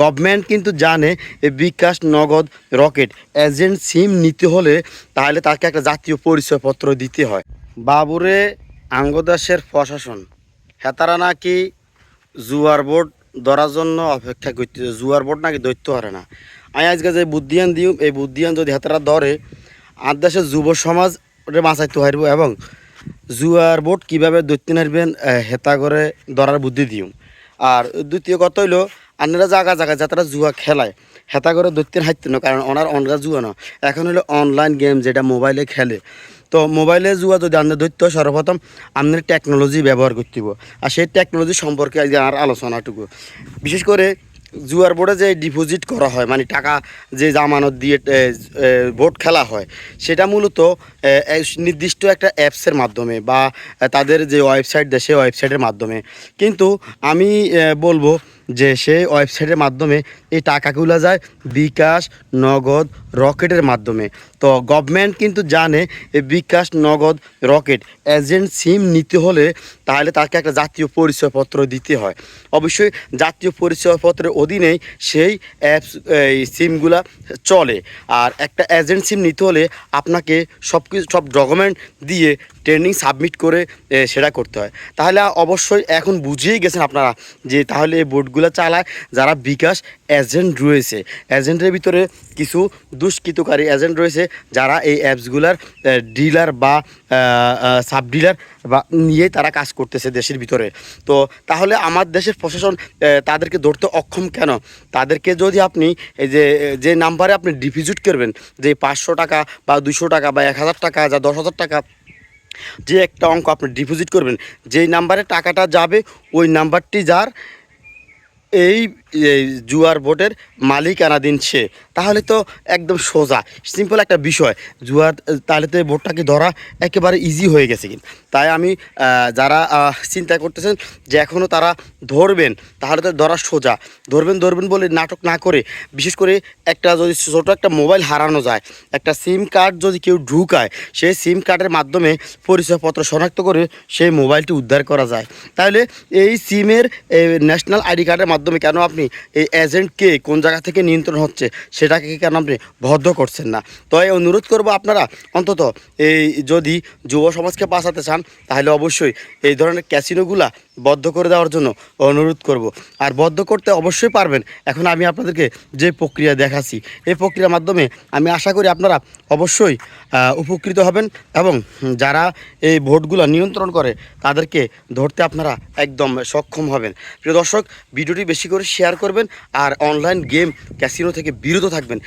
Government কিন্তু জানে এই বিকাশ নগদ রকেট, এজেন্ট সিম নিতে হলে তাহলে তাকে একটা জাতীয় পরিচয়পত্র দিতে হয়। বাবুরে আঙ্গদাসের প্রশাসন, হেতারা নাকি জুয়ার বোর্ড ধরার জন্য অপেক্ষা করতে, জুয়ার বোর্ড নাকি দৈত্য হারে না। আমি আজকে যে বুদ্ধিয়ান দিও, এই বুদ্ধিয়ান যদি হেতারা ধরে আর দেশের যুব সমাজ ওটা বাঁচাইতে পারব এবং জুয়ার বোর্ড কীভাবে দৈত্য নারবেন হেতা করে ধরার বুদ্ধি দিও। আর দ্বিতীয় কথা হইল আপনারা জায়গা জায়গায় যারা জুয়া খেলায়। হেতা করে দৈত্যের হাইতে না, কারণ ওনার অনরা জুয়া না। এখন হলো অনলাইন গেম যেটা মোবাইলে খেলে। তো মোবাইলে জুয়া যদি আপনার দৈত্য, সর্বপ্রথম আপনার টেকনোলজি ব্যবহার করতে হবে আর সেই টেকনোলজি সম্পর্কে আর আলোচনাটুকু। বিশেষ করে জুয়ার বোর্ডে যে ডিপোজিট করা হয় মানে টাকা যে জামানত দিয়ে ভোট খেলা হয়, সেটা মূলত নির্দিষ্ট একটা অ্যাপসের মাধ্যমে বা তাদের যে ওয়েবসাইট দেয় সেই ওয়েবসাইটের মাধ্যমে। কিন্তু আমি বলব যে সেই ওয়েবসাইটের মাধ্যমে এই টাকাগুলো যায় বিকাশ, নগদ, রকেটের মাধ্যমে। তো গভর্নমেন্ট কিন্তু জানে এই বিকাশ, নগদ, রকেট এজেন্ট সিম নিতে হলে তাহলে তাকে একটা জাতীয় পরিচয়পত্র দিতে হয়। অবশ্যই জাতীয় পরিচয়পত্রের অধীনেই সেই অ্যাপস এই সিমগুলা চলে। আর একটা এজেন্ট সিম নিতে হলে আপনাকে সব কিছু সব ডকুমেন্ট দিয়ে ট্রেনিং সাবমিট করে সেটা করতে হয়। তাহলে অবশ্যই এখন বুঝিয়েই গেছেন আপনারা যে তাহলে এই বোর্ডগুলো চালায়, যারা বিকাশ এজেন্ট রয়েছে। এজেন্টের ভিতরে কিছু দুষ্কৃতকারী এজেন্ট রয়েছে, যারা এই অ্যাপসগুলার ডিলার বা সাব ডিলার বা নিয়ে তারা কাজ করতেছে দেশের ভিতরে। তো তাহলে আমার দেশের প্রশাসন তাদেরকে ধরতে অক্ষম কেন? তাদেরকে যদি আপনি এই যে যে নাম্বারে আপনি ডিপোজিট করবেন, যে পাঁচশো টাকা বা দুশো টাকা বা এক হাজার টাকা যা দশ হাজার টাকা, যে একটা অঙ্ক আপনি ডিপোজিট করবেন, যেই নাম্বারে টাকাটা যাবে, ওই নাম্বারটি যার এই জুয়ার বোর্ডের মালিকানাধীন সে। তাহলে তো একদম সোজা। সিম্পল একটা বিষয়। জুয়ার, তাহলে তো বোর্ডটাকে ধরা একেবারে ইজি হয়ে গেছে কিন্তু। তাই আমি যারা চিন্তা করতেছেন যে এখনও তারা ধরবেন, তাহলে তো ধরা সোজা। ধরবেন ধরবেন বলে নাটক না করে, বিশেষ করে একটা যদি ছোটো একটা মোবাইল হারানো যায়, একটা সিম কার্ড যদি কেউ ঢুকায়, সেই সিম কার্ডের মাধ্যমে পরিচয়পত্র শনাক্ত করে সেই মোবাইলটি উদ্ধার করা যায়। তাহলে এই সিমের ন্যাশনাল আইডি কার্ডের মাধ্যমে কেন আপনি এই এজেন্টকে কোন জায়গা থেকে নিয়ন্ত্রণ হচ্ছে সেটাকে কেন আপনি বদ্ধ করছেন না? তো এই অনুরোধ করব আপনারা অন্তত এই যদি যুব সমাজকে বাঁচাতে চান, তাহলে অবশ্যই এই ধরনের ক্যাসিনোগুলা বদ্ধ করে দেওয়ার জন্য অনুরোধ করব। আর বদ্ধ করতে অবশ্যই পারবেন। এখন আমি আপনাদেরকে যে প্রক্রিয়া দেখাচ্ছি, এই প্রক্রিয়ার মাধ্যমে আমি আশা করি আপনারা অবশ্যই উপকৃত হবেন এবং যারা এই ভোটগুলো নিয়ন্ত্রণ করে, তাদেরকে ধরতে আপনারা একদম সক্ষম হবেন। প্রিয় দর্শক, ভিডিওটি বেশি করে শেয়ার করবেন আর অনলাইন গেম, ক্যাসিনো থেকে বিরত থাকবেন।